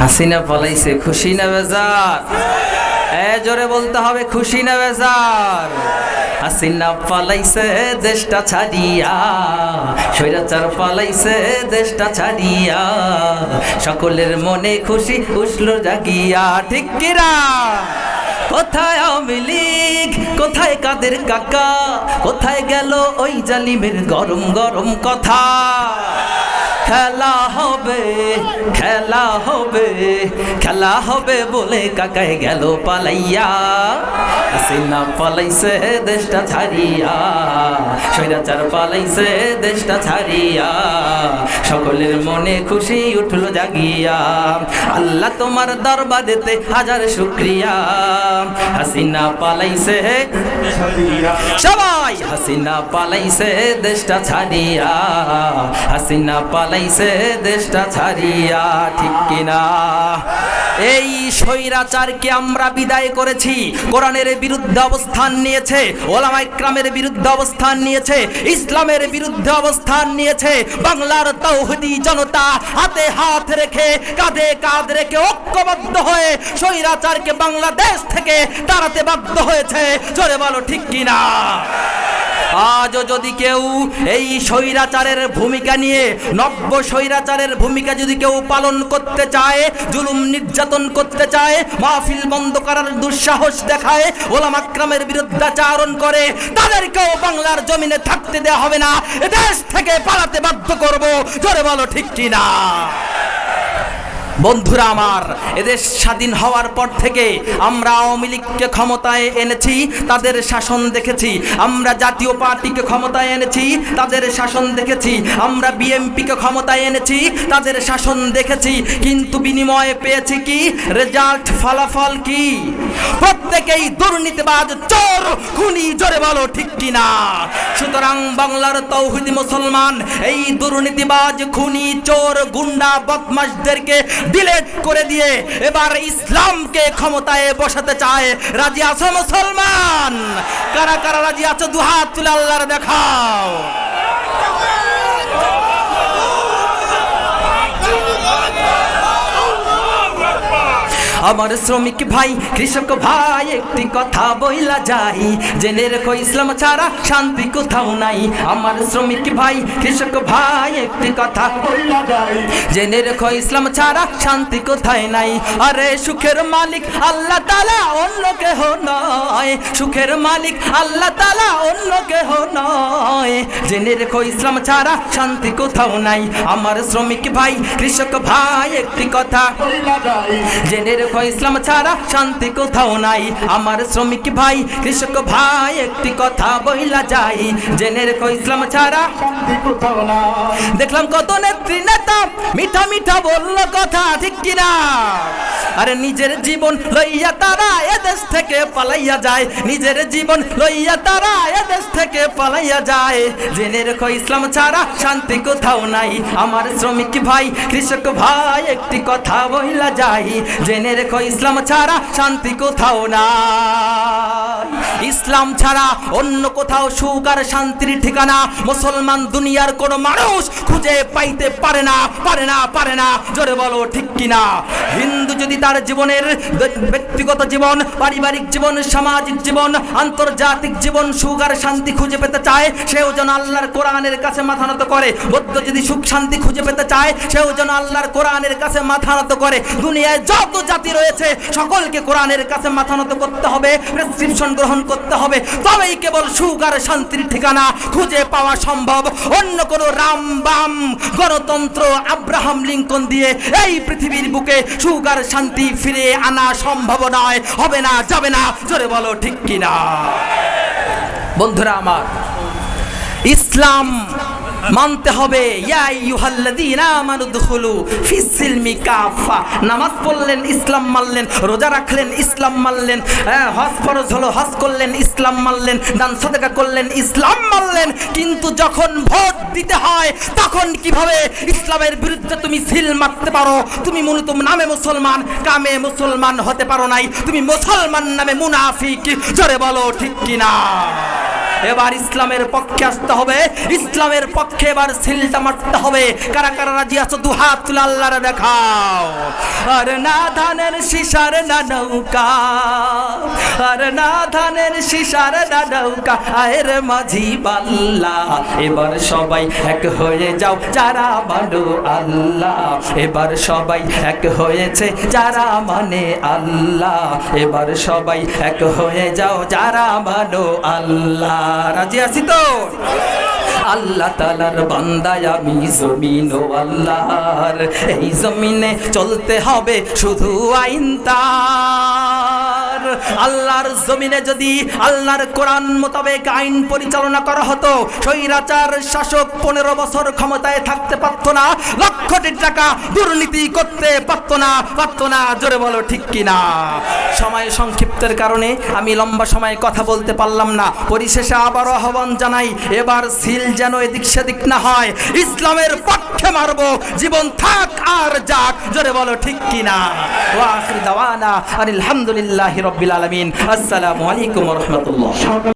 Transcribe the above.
হাসিনা পলাইছে খুশি না বেজার? এ জোরে বলতে হবে, খুশি না বেজার? হাসিনা পালাইছে, দেশটা ছাড়িয়া। স্বৈরাচার পালাইছে, দেশটা ছাড়িয়া। সকলের মনে খুশি উঠল জাগিয়া। ঠিক কিরা কোথায় আওয়ামী লীগ? কোথায় কাদের কাকা? কোথায় গেল ওই জালিমের গরম গরম কথা? খেলা হবে খেলা হবে খেলা হবে বলে কাকায় গেল পালাইয়া। সিনা পালাইছে দেশটা ছাড়িয়া। স্বৈরাচার পালাইছে দেশটা ছাড়িয়া। সকলের মনে খুশি উঠল জাগিয়া। আল্লাহ তোমার দরবার দরবারেতে হাজার শুক্রিয়া। হাসিনা পালাইছে সবাই হাসিনা পালাইছে দেশটা ছাড়িয়া। হাসিনা পালাইছে দেশটা ছাড়িয়া ঠিক কিনা? এই স্বৈরাচারকে আমরা বিদায় করেছি। কোরআনের বিরুদ্ধে অবস্থান নিয়েছে ওলামা ইকরামের বিরুদ্ধে অবস্থান নিয়েছে, ইসলামের বিরুদ্ধে অবস্থান নিয়েছে, বাংলার তৌহদি জনতা হাতে হাত রেখে, কাঁধে কাঁধ রেখে ঐক্যবদ্ধ হয়ে স্বৈরাচারকে বাংলাদেশ থেকে তাড়াতে বাধ্য হয়েছে। চলে বলো, ঠিক কিনা? আজও যদি কেউ এই স্বৈরাচারের ভূমিকা নিয়ে, নব্য স্বৈরাচারের ভূমিকা যদি কেউ পালন করতে চায়, জুলুম নির্যাতন করতে চায়, মাহফিল বন্ধ করার দুঃসাহস দেখায়, ওলাম আক্রামের বিরুদ্ধাচারণ করে, তাদেরকেও বাংলার জমিনে থাকতে দেওয়া হবে না। দেশ থেকে পালাতে বাধ্য করব। জোরে বলো ঠিক কিনা? বন্ধুরা আমার, এদেশ স্বাধীন হওয়ার পর থেকে আমরা আওয়ামী লীগকে ক্ষমতায় এনেছি, তাদের শাসন দেখেছি। আমরা জাতীয় পার্টিকে ক্ষমতায় এনেছি, তাদের শাসন দেখেছি। আমরা বিএমপিকে ক্ষমতায় এনেছি, তাদের শাসন দেখেছি। কিন্তু বিনিময়ে পেয়েছি কি? রেজাল্ট ফলাফল কি? প্রত্যেকেই দুর্নীতিবাজ, চোর, খুনি জোরে বলো, ঠিক কিনা? সুতরাং বাংলার তৌহিদি মুসলমান, এই দুর্নীতিবাজ খুনি, চোর, গুন্ডা, বদমাশদেরকে ডিলেট করে দিয়ে এবার ইসলামকে ক্ষমতায় বসাতে চায়। রাজি আছো মুসলমান? কারা কারা রাজি আছো? দুহাত তুলে আল্লাহর দেখাও। আমার শ্রমিক ভাই, কৃষক ভাই, একটি কথা বইলা যাই। জেনে রেখো ইসলাম ছাড়া শান্তি কোথাও নাই। আমার শ্রমিক ভাই, কৃষক ভাই, একটি কথা বইলা যাই। জেনে রেখো ইসলাম ছাড়া শান্তি কোথায় নাই। আরে সুখের মালিক আল্লাহ তালা অন্য কেহ নয়। সুখের মালিক আল্লাহ তালা অন্য কেহ নয়। জেনে রেখো ইসলাম ছাড়া শান্তি কোথাও নাই। আমার শ্রমিক ভাই, কৃষক ভাই, একটি কথা জেনে রেখো ইসলাম ছাড়া শান্তি কোথাও নাই। আমার শ্রমিক ভাই, কৃষক ভাই, একটি কথা বইলা যাই। জেনে রেখো ইসলাম ছাড়া দেখলাম কত নেত্রী নেতা, মিঠা মিঠা বলল কথা, ঠিক কিনা? আরে নিজের জীবন লইয়া তারা এদেশ থেকে পালাইয়া যায়। নিজের জীবন লইয়া তারা এদেশ থেকে পালাইয়া যায়। জেনে রেখো ইসলাম ছাড়া শান্তি কোথাও নাই। আমার শ্রমিক ভাই, কৃষক ভাই, একটি কথা বইলা যাই জেনে রেখো ইসলাম ছাড়া শান্তি কোথাও নাই। ইসলাম ছাড়া অন্য কোথাও সুখ আর শান্তির ঠিকানা মুসলমান দুনিয়ার কোনো মানুষ খুঁজে পাইতে পারে না পারে না পারে না। জোরে বলো, ঠিক কিনা? হিন্দু যদি তার জীবনের ব্যক্তিগত জীবন, পারিবারিক জীবন, সামাজিক জীবন, আন্তর্জাতিক জীবন, সুখ আর শান্তি খুঁজে পেতে চায়, সেও যেন আল্লাহর কোরআনের কাছে মাথা নত করে। বৌদ্ধ যদি সুখ শান্তি খুঁজে পেতে চায়, সেও যেন আল্লাহর কোরআনের কাছে মাথা নত করে। দুনিয়ায় যত জাতি রয়েছে, সকলকে কোরআনের কাছে মাথা নত করতে হবে প্রেসক্রিপশন গ্রহণ করতে হবে। তবেই কেবল সুখ আর শান্তির ঠিকানা খুঁজে পাওয়া সম্ভব। অন্য কোনো রাম বাম গণতন্ত্র আব্রাহাম লিঙ্কন দিয়ে এই পৃথিবীর বুকে সুখ আর শান্তি ফিরে আনা সম্ভব নয়, হবে না, যাবে না, জোরে বলো ঠিক কিনা? বন্ধুরা আমার, ইসলাম মানতে হবে নামাজ পড়লেন ইসলাম মানলেন রোজা রাখলেন ইসলাম মানলেন হ্যাঁ, হজ ফরজ হলো হজ করলেন ইসলাম মানলেন দান সদকা করলেন ইসলাম মানলেন কিন্তু যখন ভোট দিতে হয় তখন কীভাবে ইসলামের বিরুদ্ধে তুমি সিল মারতে পারো? তুমি মূলত নামে মুসলমান কামে মুসলমান হতে পারো নাই। তুমি মুসলমান নামে মুনাফিক জোরে বলো ঠিক কিনা? এবার ইসলামের পক্ষে আসতে হবে। ইসলামের পক্ষে এবার সিলটা মারতে হবে। কারা কারা রাজি আছো? দু হাত তুলে আল্লাহরে দেখাও। আর না ধানের শিশার না নৌকা। আর না ধানের শিশার না নৌকা। আয়ের মাঝি বাল্লা, এবার সবাই এক হয়ে যাও। যারা মানো আল্লাহ, এবার সবাই এক হয়েছে। যারা মানে আল্লাহ, এবার সবাই এক হয়ে যাও। যারা মানো আল্লাহ রাজি আছি তো? আল্লাহ তালার বান্দায় আমি জমিন ও আল্লাহর। এই জমিনে চলতে হবে শুধু আইন তার। আল্লাহর জমিনে যদি আল্লাহর কোরআন মোতাবেক আইন পরিচালনা করা হতো, স্বৈরাচার শাসক পনেরো বছর ক্ষমতায় থাকতে পারতো না লক্ষ টাকা দুর্নীতি করতে পারতো না পারতো না, জোরে বলো ঠিক কিনা? সময় সংক্ষিপ্তের কারণে আমি লম্বা সময় কথা বলতে পারলাম না। পরিশেষে আবারও আহ্বান জানাই, এবার সিল যেন এদিক সেদিক না হয়। ইসলামের পক্ষে মারবো, জীবন থাক আর যাক, জোরে বলো ঠিক কিনা? আলহামদুলিল্লাহি রাব্বিল আলামিন আসসালামু আলাইকুম ওয়া রাহমাতুল্লাহ